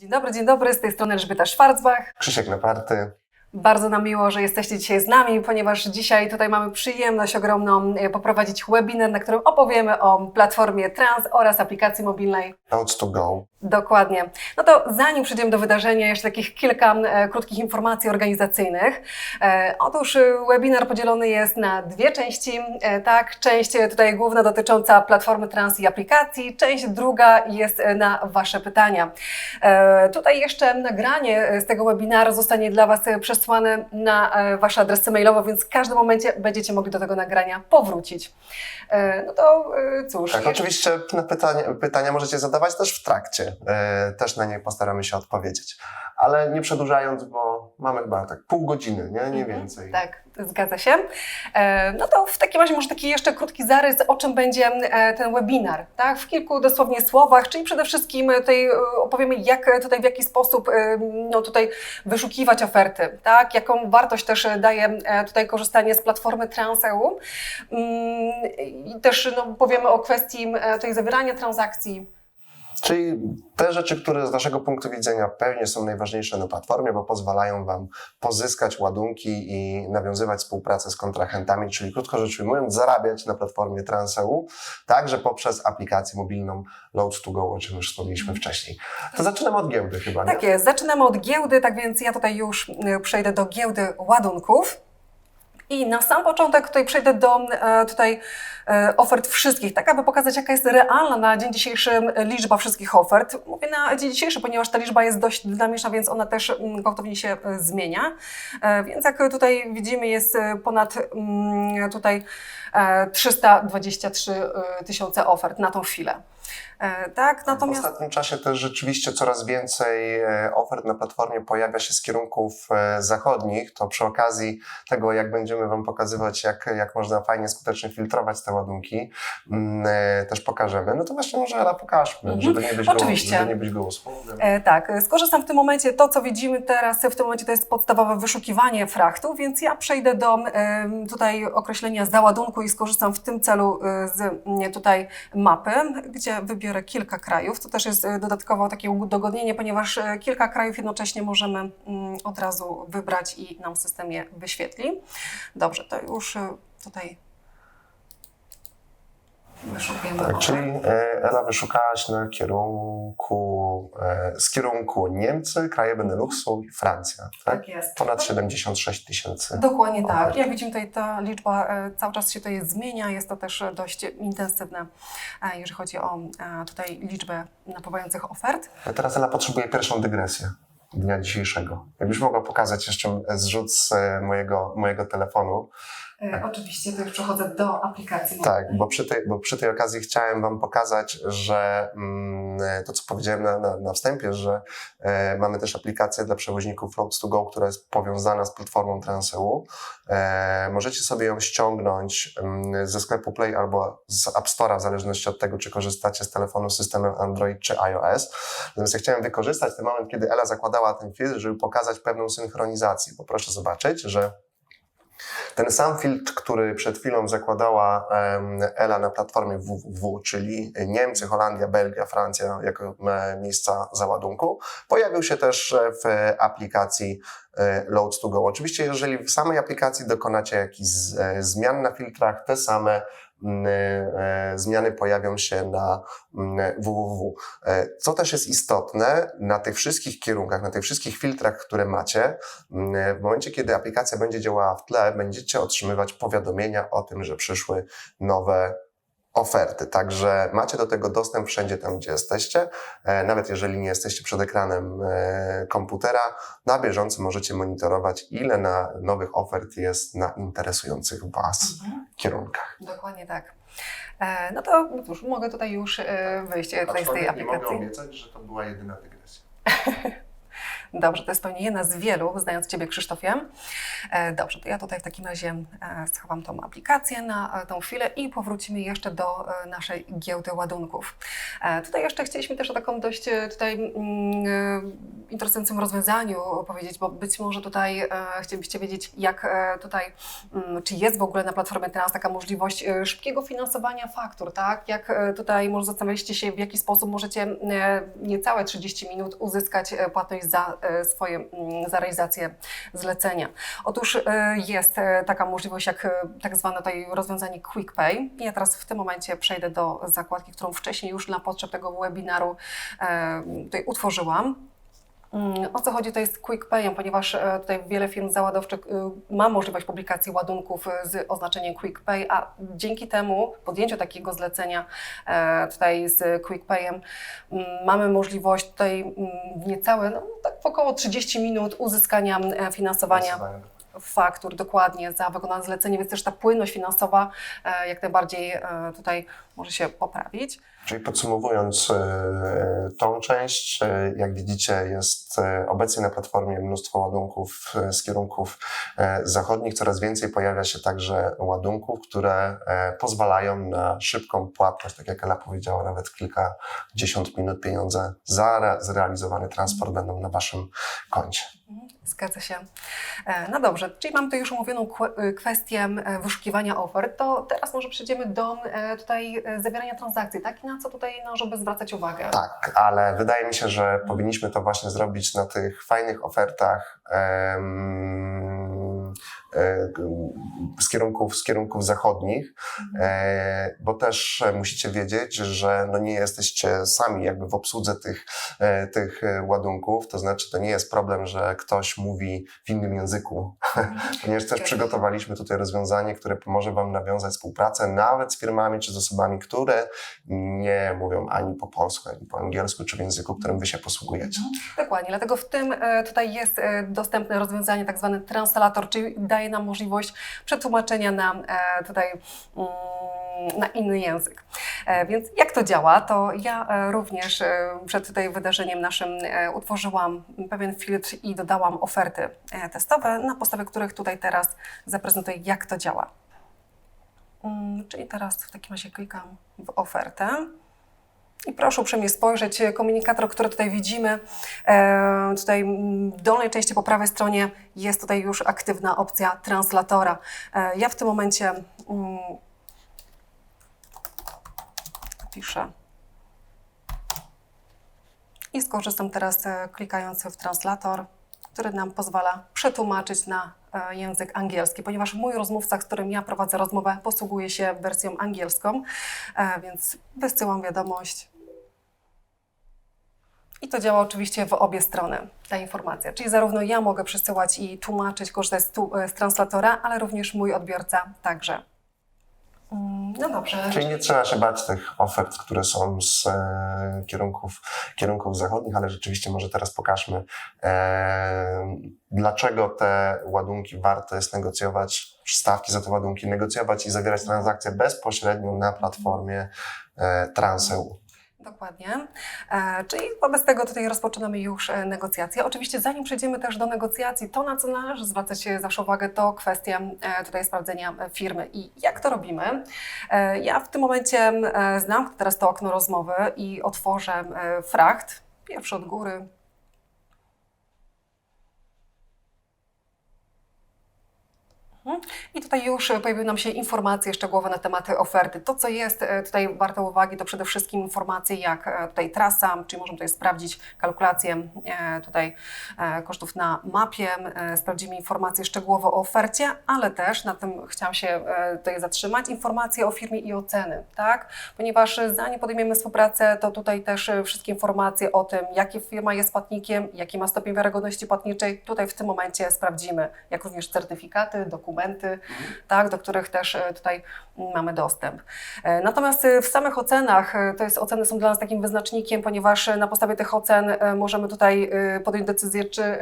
Dzień dobry, dzień dobry, z tej strony Elżbieta Schwarzbach. Krzysiek Leparty. Bardzo nam miło, że jesteście dzisiaj z nami, ponieważ dzisiaj tutaj mamy przyjemność ogromną e, poprowadzić webinar, na którym opowiemy o platformie Trans oraz aplikacji mobilnej. Notes to go. Dokładnie. No to zanim przejdziemy do wydarzenia, jeszcze takich kilka e, krótkich informacji organizacyjnych. E, otóż e, webinar podzielony jest na dwie części. E, tak, część e, tutaj główna dotycząca platformy Trans i aplikacji, część druga jest e, na Wasze pytania. E, tutaj jeszcze nagranie z tego webinaru zostanie dla Was przesłane na Wasze adresy mailowe, więc w każdym momencie będziecie mogli do tego nagrania powrócić. E, no to e, cóż. Tak, oczywiście na pytania, pytania możecie zadawać też w trakcie. E, też na nie postaramy się odpowiedzieć. Ale nie przedłużając, bo mamy chyba tak pół godziny, nie, nie Mhm, więcej. Tak, zgadza się. E, No to w takim razie może taki jeszcze krótki zarys, o czym będzie e, ten webinar, tak? W kilku dosłownie słowach, czyli przede wszystkim tutaj opowiemy, jak tutaj, w jaki sposób no tutaj wyszukiwać oferty, tak? Jaką wartość też daje tutaj korzystanie z platformy TransEU. Mm, I też no, powiemy o kwestii tutaj zawierania transakcji, Czyli te rzeczy, które z naszego punktu widzenia pewnie są najważniejsze na platformie, bo pozwalają Wam pozyskać ładunki i nawiązywać współpracę z kontrahentami, czyli krótko rzecz ujmując, zarabiać na platformie TransEU, także poprzez aplikację mobilną Load to Go, o czym już wspomnieliśmy wcześniej. To zaczynamy od giełdy chyba, nie? Tak jest, zaczynamy od giełdy, tak więc ja tutaj już y, przejdę do giełdy ładunków. I na sam początek tutaj przejdę do e, tutaj e, ofert wszystkich, tak aby pokazać, jaka jest realna na dzień dzisiejszy liczba wszystkich ofert. Mówię na dzień dzisiejszy, ponieważ ta liczba jest dość dynamiczna, więc ona też gwałtownie się e, zmienia. Więc jak tutaj widzimy, jest ponad tutaj e, 323 e, tysiące ofert na tą chwilę. E, Tak, W natomiast... ostatnim czasie też rzeczywiście coraz więcej e, ofert na platformie pojawia się z kierunków e, zachodnich. To przy okazji tego, jak będziemy Wam pokazywać, jak, jak można fajnie, skutecznie filtrować te ładunki, mm, też pokażemy. No to właśnie może Ela pokażmy, Mhm. żeby nie być Oczywiście. Goło, żeby nie być gołosłownym. Tak, skorzystam w tym momencie, to co widzimy teraz, w tym momencie to jest podstawowe wyszukiwanie frachtu, więc ja przejdę do tutaj określenia załadunku i skorzystam w tym celu z tutaj mapy, gdzie wybiorę kilka krajów. To też jest e, dodatkowo takie udogodnienie, ponieważ e, kilka krajów jednocześnie możemy mm, od razu wybrać i nam w systemie wyświetli. Dobrze, to już e, tutaj wyszukujemy. Tak, czyli Ela wyszukałaś na kierunku, e, z kierunku Niemcy, kraje Beneluxu i Francja, tak? Tak jest. Ponad 76 tysięcy. Dokładnie tak. Jak widzimy, tutaj ta liczba e, cały czas się tutaj zmienia. Jest to też dość intensywne, e, jeżeli chodzi o tutaj liczbę napływających ofert. Teraz Ela potrzebuje pierwszą dygresję dnia dzisiejszego. Jakbyś mogła pokazać jeszcze zrzut z mojego, mojego telefonu. E, oczywiście, to już przechodzę do aplikacji. Tak, bo przy, tej, bo przy tej okazji chciałem Wam pokazać, że mm, to, co powiedziałem na, na, na wstępie, że e, mamy też aplikację dla przewoźników Roads to Go, która jest powiązana z platformą TransEU. E, możecie sobie ją ściągnąć mm, ze sklepu Play albo z App Store'a, w zależności od tego, czy korzystacie z telefonu z systemem Android czy iOS. Natomiast ja chciałem wykorzystać ten moment, kiedy Ela zakładała ten filtr, żeby pokazać pewną synchronizację, bo proszę zobaczyć, że ten sam filtr, który przed chwilą zakładała Ela na platformie www, czyli Niemcy, Holandia, Belgia, Francja jako miejsca załadunku, pojawił się też e, w aplikacji e, Loads to Go. Oczywiście, jeżeli w samej aplikacji dokonacie jakichś e, zmian na filtrach, te same zmiany pojawią się na mm, www. E, Co też jest istotne, na tych wszystkich kierunkach, na tych wszystkich filtrach, które macie, Mm, W momencie, kiedy aplikacja będzie działała w tle, będziecie otrzymywać powiadomienia o tym, że przyszły nowe oferty. Także macie do tego dostęp wszędzie tam, gdzie jesteście. E, Nawet jeżeli nie jesteście przed ekranem e, komputera, na bieżąco możecie monitorować, ile na nowych ofert jest na interesujących Was Mhm. kierunkach. Dokładnie tak. E, no to cóż, mogę tutaj już wyjść tutaj z tej Aczkolwiek nie mogę aplikacji. obiecać, że to była jedyna dygresja. Dobrze, to jest pewnie jedna z wielu, znając Ciebie Krzysztofie. E, Dobrze, to ja tutaj w takim razie e, schowam tą aplikację na e, tą chwilę i powrócimy jeszcze do naszej giełdy ładunków. Tutaj jeszcze chcieliśmy też o taką dość tutaj mm, interesującym rozwiązaniu powiedzieć, bo być może tutaj chcielibyście wiedzieć, jak tutaj, mm, czy jest w ogóle na platformie teraz taka możliwość szybkiego finansowania faktur, tak? Jak tutaj może zastanawialiście się, w jaki sposób możecie niecałe 30 minut uzyskać płatność za swoje, mm, za realizację zlecenia. Otóż e, jest e, taka możliwość jak e, tak zwane tutaj rozwiązanie Quick Pay. Ja teraz w tym momencie przejdę do zakładki, którą wcześniej już dla potrzeb tego webinaru e, tutaj utworzyłam. Mm, O co chodzi to jest Quick Payem, ponieważ e, tutaj wiele firm załadowczych e, ma możliwość publikacji ładunków e, z oznaczeniem Quick Pay, a dzięki temu podjęciu takiego zlecenia e, tutaj z Quick Payem mm, mamy możliwość tutaj mm, w niecałe, no, tak w około 30 minut uzyskania e, finansowania faktur dokładnie za wykonane zlecenie, więc też ta płynność finansowa jak najbardziej tutaj może się poprawić. Czyli podsumowując e, tą część, e, jak widzicie, jest e, obecnie na platformie mnóstwo ładunków z kierunków zachodnich. Coraz więcej pojawia się także ładunków, które pozwalają na szybką płatność, tak jak Ela powiedziała, nawet kilkadziesiąt minut pieniądze za re- zrealizowany transport będą na Waszym koncie. Zgadza się. E, No dobrze, czyli mamy tu już omówioną y, kwestię e, wyszukiwania ofert, to teraz może przejdziemy do e, tutaj e, zawierania transakcji, tak? I na co tutaj należałoby zwracać uwagę? Tak, ale wydaje mi się, że powinniśmy to właśnie zrobić na tych fajnych ofertach e, z, kierunków, z kierunków zachodnich, e, bo też e, musicie wiedzieć, że no nie jesteście sami jakby w obsłudze tych, e, tych e, ładunków, to znaczy to nie jest problem, że ktoś mówi w innym języku, ponieważ też przygotowaliśmy tutaj rozwiązanie, które pomoże Wam nawiązać współpracę nawet z firmami czy z osobami, które nie mówią ani po polsku, ani po angielsku, czy w języku, którym Wy się posługujecie. Dokładnie, dlatego w tym e, tutaj jest e, dostępne rozwiązanie, tak zwany translator, czyli daje nam możliwość przetłumaczenia na e, tutaj mm, na inny język. E, Więc jak to działa, to ja e, również przed tutaj wydarzeniem naszym utworzyłam pewien filtr i dodałam oferty testowe, na podstawie których tutaj teraz zaprezentuję, jak to działa. Mm, Czyli teraz w takim razie klikam w ofertę. I proszę uprzejmie spojrzeć, e, komunikator, który tutaj widzimy, e, tutaj w dolnej części po prawej stronie jest tutaj już aktywna opcja translatora. E, ja w tym momencie mm, piszę i skorzystam teraz klikając w translator, który nam pozwala przetłumaczyć na e, język angielski, ponieważ mój rozmówca, z którym ja prowadzę rozmowę, posługuje się wersją angielską, e, więc wysyłam wiadomość. I to działa oczywiście w obie strony, ta informacja. Czyli zarówno ja mogę przesyłać i tłumaczyć, korzystać z, tu, z translatora, ale również mój odbiorca także. Mm, No dobrze. Czyli nie trzeba się bać tych ofert, które są z e, kierunków, kierunków zachodnich, ale rzeczywiście może teraz pokażmy, e, dlaczego te ładunki warto jest negocjować, stawki za te ładunki, negocjować i zawierać transakcje bezpośrednio na platformie e, Transeu. Dokładnie. E, czyli wobec tego tutaj rozpoczynamy już e, negocjacje. Oczywiście zanim przejdziemy też do negocjacji, to na co należy zwracać zawsze uwagę, to kwestia e, tutaj sprawdzenia firmy. I jak to robimy? Ja w tym momencie znam teraz to okno rozmowy i otworzę fracht. Pierwszy od góry. I tutaj już pojawiły nam się informacje szczegółowe na temat oferty. To, co jest e, tutaj warte uwagi, to przede wszystkim informacje jak e, tutaj trasa, czyli możemy tutaj sprawdzić kalkulację e, tutaj kosztów na mapie, sprawdzimy informacje szczegółowe o ofercie, ale też na tym chciałam się tutaj zatrzymać, informacje o firmie i oceny, tak? Ponieważ zanim podejmiemy współpracę, to tutaj też wszystkie informacje o tym, jakie firma jest płatnikiem, jaki ma stopień wiarygodności płatniczej, tutaj w tym momencie sprawdzimy, jak również certyfikaty, dokumenty, dokumenty, tak, do których też e, tutaj mamy dostęp. E, Natomiast e, w samych ocenach, to jest oceny są dla nas takim wyznacznikiem, ponieważ na podstawie tych ocen możemy tutaj podjąć decyzję, czy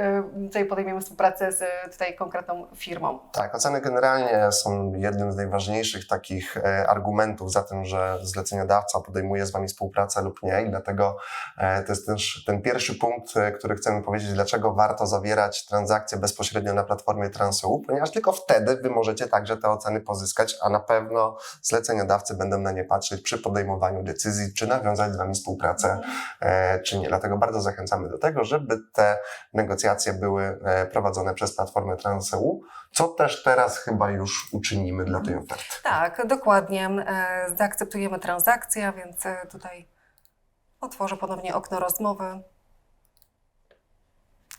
tutaj podejmiemy współpracę z tutaj konkretną firmą. Tak, oceny generalnie są jednym z najważniejszych takich argumentów za tym, że zleceniodawca podejmuje z Wami współpracę lub nie i dlatego to jest też ten pierwszy punkt, który chcemy powiedzieć, dlaczego warto zawierać transakcje bezpośrednio na platformie TransEU, ponieważ tylko wtedy Wy możecie także te oceny pozyskać, a na pewno zleceniodawcy będą na nie patrzeć przy podejmowaniu decyzji, czy nawiązać z Wami współpracę, e, czy nie. Dlatego bardzo zachęcamy do tego, żeby te negocjacje były e, prowadzone przez platformę TransEU, co też teraz chyba już uczynimy dla tej oferty. Tak, dokładnie. E, Zaakceptujemy transakcję, więc tutaj otworzę ponownie okno rozmowy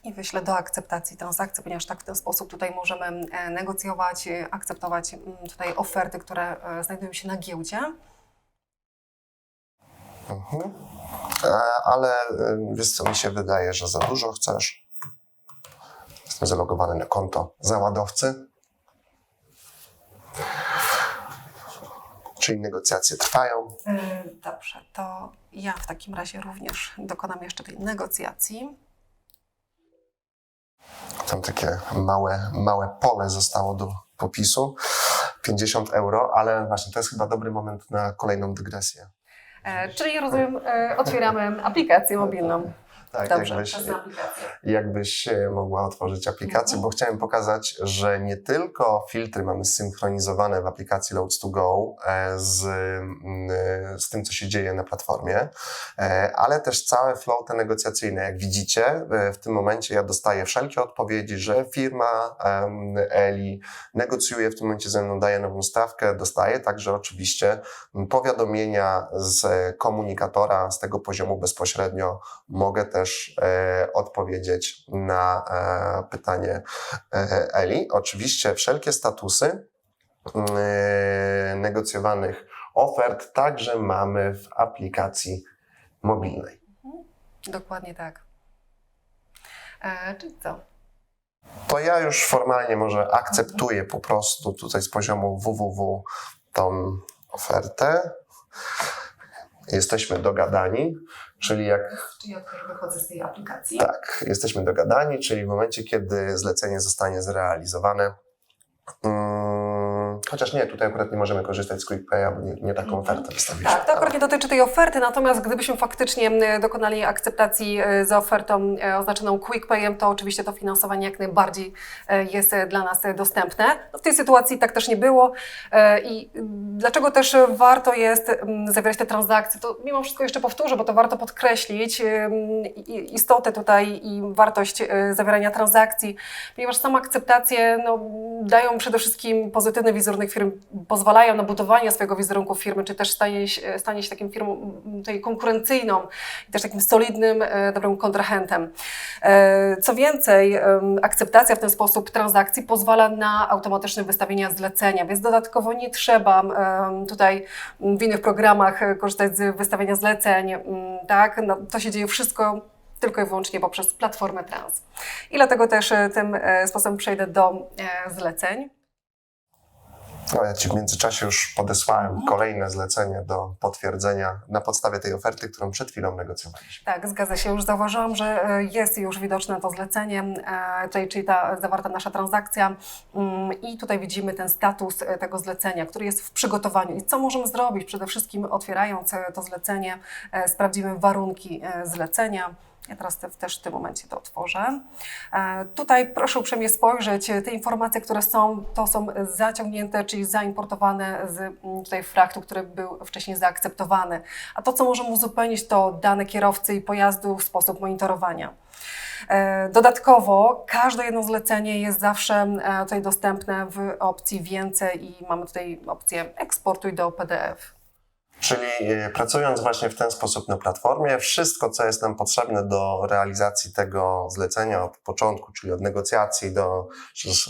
i wyślę do akceptacji transakcji, ponieważ tak w ten sposób tutaj możemy e, negocjować, e, akceptować mm, tutaj oferty, które e, znajdują się na giełdzie. Mhm. Ale wiesz co, mi się wydaje, że za dużo chcesz. Jestem zalogowany na konto załadowcy. Czyli negocjacje trwają. Dobrze, to ja w takim razie również dokonam jeszcze tej negocjacji. Tam takie małe, małe pole zostało do popisu. 50 euro, ale właśnie to jest chyba dobry moment na kolejną dygresję. E, Czyli rozumiem, e, otwieramy aplikację mobilną. Tak, Dobrze, jakbyś, czas na aplikację. jakbyś e, mogła otworzyć aplikację, Mhm. bo chciałem pokazać, że nie tylko filtry mamy synchronizowane w aplikacji Loads to Go e, z, mm, e, z tym, co się dzieje na platformie, ale też całe flow te negocjacyjne. Jak widzicie, w tym momencie ja dostaję wszelkie odpowiedzi, że firma Eli negocjuje w tym momencie ze mną, daje nową stawkę, dostaję także oczywiście powiadomienia z komunikatora z tego poziomu bezpośrednio mogę też e, odpowiedzieć na e, pytanie e, Eli. Oczywiście wszelkie statusy e, negocjowanych ofert także mamy w aplikacji mobilnej. Dokładnie tak. E, czyli co? To ja już formalnie może akceptuję po prostu tutaj z poziomu www tą ofertę. Jesteśmy dogadani, czyli jak Czyli ja wychodzę z tej aplikacji. Tak, jesteśmy dogadani, czyli w momencie, kiedy zlecenie zostanie zrealizowane. Mm, chociaż nie, tutaj akurat nie możemy korzystać z QuickPaya, bo nie, nie taką ofertę wystawiliśmy. Tak, to akurat nie dotyczy tej oferty, natomiast gdybyśmy faktycznie dokonali akceptacji e, za ofertą e, oznaczoną QuickPayem, to oczywiście to finansowanie jak najbardziej e, jest dla nas dostępne. No w tej sytuacji tak też nie było i dlaczego też warto jest zawierać te transakcje, to mimo wszystko jeszcze powtórzę, bo to warto podkreślić istotę tutaj i wartość zawierania transakcji, ponieważ same akceptacje no, dają przede wszystkim pozytywny wizerunek firm, pozwalają na budowanie swojego wizerunku firmy, czy też stanie się, stanie się takim firmą m, tutaj konkurencyjną i też takim solidnym, e, dobrym kontrahentem. E, Co więcej, akceptacja w ten sposób transakcji pozwala na automatyczne wystawienie zlecenia, więc dodatkowo nie trzeba tutaj w innych programach e, korzystać z wystawienia zleceń, tak? No, to się dzieje wszystko tylko i wyłącznie poprzez platformę Trans. I dlatego też tym sposobem przejdę do zleceń. No, ja Ci w międzyczasie już podesłałem kolejne zlecenie do potwierdzenia na podstawie tej oferty, którą przed chwilą negocjowaliśmy. Tak, zgadza się. Już zauważyłam, że e, jest już widoczne to zlecenie, e, czyli ta zawarta nasza transakcja Mm, i tutaj widzimy ten status e, tego zlecenia, który jest w przygotowaniu. I co możemy zrobić? Przede wszystkim otwierając to zlecenie, sprawdzimy warunki zlecenia. Ja teraz te, też w tym momencie to otworzę. E, Tutaj proszę uprzejmie spojrzeć, e, te informacje, które są, to są zaciągnięte, czyli zaimportowane z tutaj fraktu, który był wcześniej zaakceptowany. A to, co możemy uzupełnić, to dane kierowcy i pojazdu, sposób monitorowania. E, Dodatkowo każde jedno zlecenie jest zawsze tutaj dostępne w opcji więcej i mamy tutaj opcję eksportuj do PDF. Czyli e, pracując właśnie w ten sposób na platformie, wszystko, co jest nam potrzebne do realizacji tego zlecenia od początku, czyli od negocjacji do,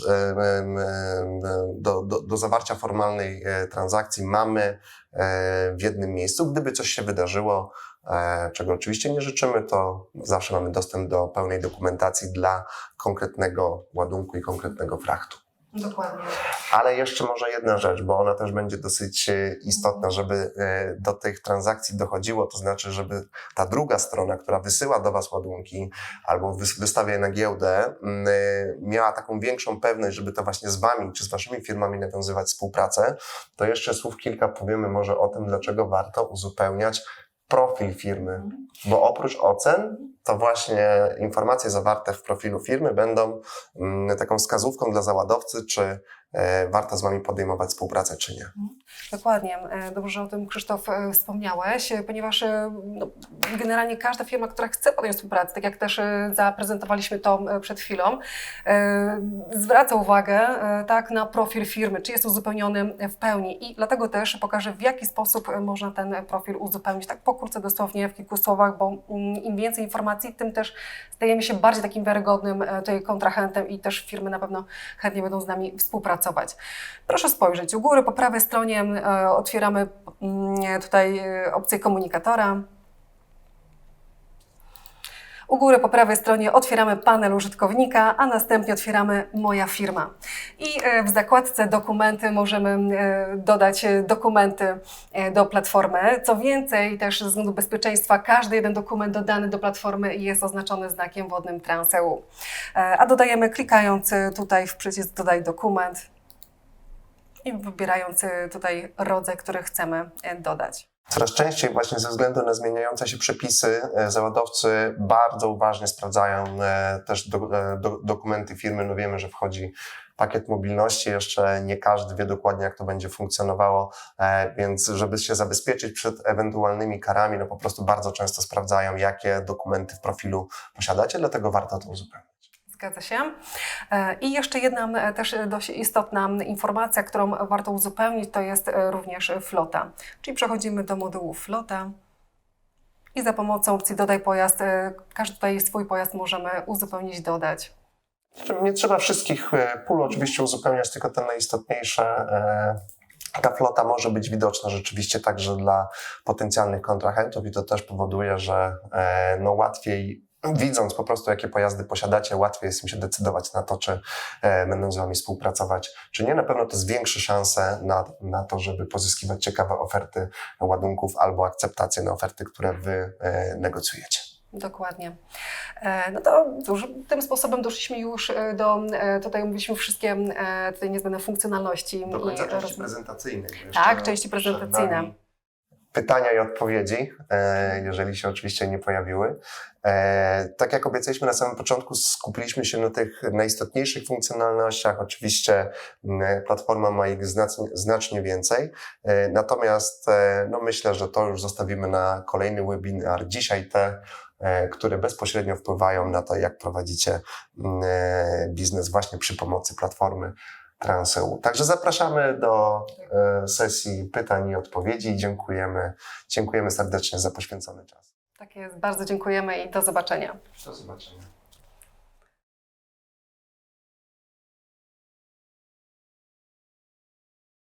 em, em, em, do, do, do zawarcia formalnej e, transakcji, mamy e, w jednym miejscu. Gdyby coś się wydarzyło, e, czego oczywiście nie życzymy, to zawsze mamy dostęp do pełnej dokumentacji dla konkretnego ładunku i konkretnego frachtu. Dokładnie. Ale jeszcze może jedna rzecz, bo ona też będzie dosyć e, istotna, żeby e, do tych transakcji dochodziło, to znaczy, żeby ta druga strona, która wysyła do Was ładunki albo wys- wystawia je na giełdę, e, miała taką większą pewność, żeby to właśnie z Wami czy z Waszymi firmami nawiązywać współpracę, to jeszcze słów kilka powiemy może o tym, dlaczego warto uzupełniać profil firmy. Bo oprócz ocen, to właśnie informacje zawarte w profilu firmy będą mm, taką wskazówką dla załadowcy, czy warto z Wami podejmować współpracę, czy nie. Dokładnie. E, Dobrze, że o tym Krzysztof e, wspomniałeś, e, ponieważ e, no, generalnie każda firma, która chce podjąć współpracę, tak jak też e, zaprezentowaliśmy to e, przed chwilą, e, zwraca uwagę e, tak, na profil firmy, czy jest uzupełniony w pełni i dlatego też pokażę, w jaki sposób e, można ten profil uzupełnić, tak pokrótce, dosłownie w kilku słowach, bo mm, im więcej informacji, tym też stajemy się bardziej takim wiarygodnym e, tutaj kontrahentem i też firmy na pewno chętnie będą z nami współpracować. Proszę spojrzeć, u góry po prawej stronie e, otwieramy mm, tutaj e, opcję komunikatora. U góry po prawej stronie otwieramy panel użytkownika, a następnie otwieramy Moja firma. I e, w zakładce dokumenty możemy e, dodać e, dokumenty do platformy. Co więcej, też ze względu bezpieczeństwa, każdy jeden dokument dodany do platformy jest oznaczony znakiem wodnym TransEU. A dodajemy klikając tutaj w przycisk Dodaj dokument i wybierając tutaj rodzaj, który chcemy dodać. Coraz częściej właśnie ze względu na zmieniające się przepisy e, załadowcy bardzo uważnie sprawdzają e, też do, e, do, dokumenty firmy. No wiemy, że wchodzi pakiet mobilności, jeszcze nie każdy wie dokładnie jak to będzie funkcjonowało, więc żeby się zabezpieczyć przed ewentualnymi karami, no po prostu bardzo często sprawdzają jakie dokumenty w profilu posiadacie, dlatego warto to uzupełnić. Zgadza się. E, I jeszcze jedna e, też dość istotna informacja, którą warto uzupełnić, to jest e, również flota. Czyli przechodzimy do modułu flota i za pomocą opcji dodaj pojazd, każdy tutaj swój pojazd możemy uzupełnić, dodać. Nie trzeba wszystkich pól oczywiście uzupełniać, tylko te najistotniejsze. Ta flota może być widoczna rzeczywiście także dla potencjalnych kontrahentów i to też powoduje, że no łatwiej, widząc po prostu jakie pojazdy posiadacie, łatwiej jest im się decydować na to, czy e, będą z Wami współpracować, czy nie. Na pewno to zwiększy szanse na, na to, żeby pozyskiwać ciekawe oferty ładunków albo akceptację na oferty, które Wy e, negocjujecie. Dokładnie. E, No to cóż, tym sposobem doszliśmy już e, do, e, tutaj mówiliśmy wszystkie tutaj niezbędne funkcjonalności. Do końca i części prezentacyjnej. Tak, części prezentacyjne. Pytania i odpowiedzi, e, jeżeli się oczywiście nie pojawiły. E, Tak jak obiecaliśmy na samym początku, skupiliśmy się na tych najistotniejszych funkcjonalnościach. Oczywiście platforma ma ich znacznie, więcej. E, Natomiast no myślę, że to już zostawimy na kolejny webinar. Dzisiaj te, które bezpośrednio wpływają na to, jak prowadzicie biznes właśnie przy pomocy platformy Transeu. Także zapraszamy do e, sesji pytań i odpowiedzi. Dziękujemy, dziękujemy serdecznie za poświęcony czas. Tak jest, bardzo dziękujemy i do zobaczenia. Do zobaczenia.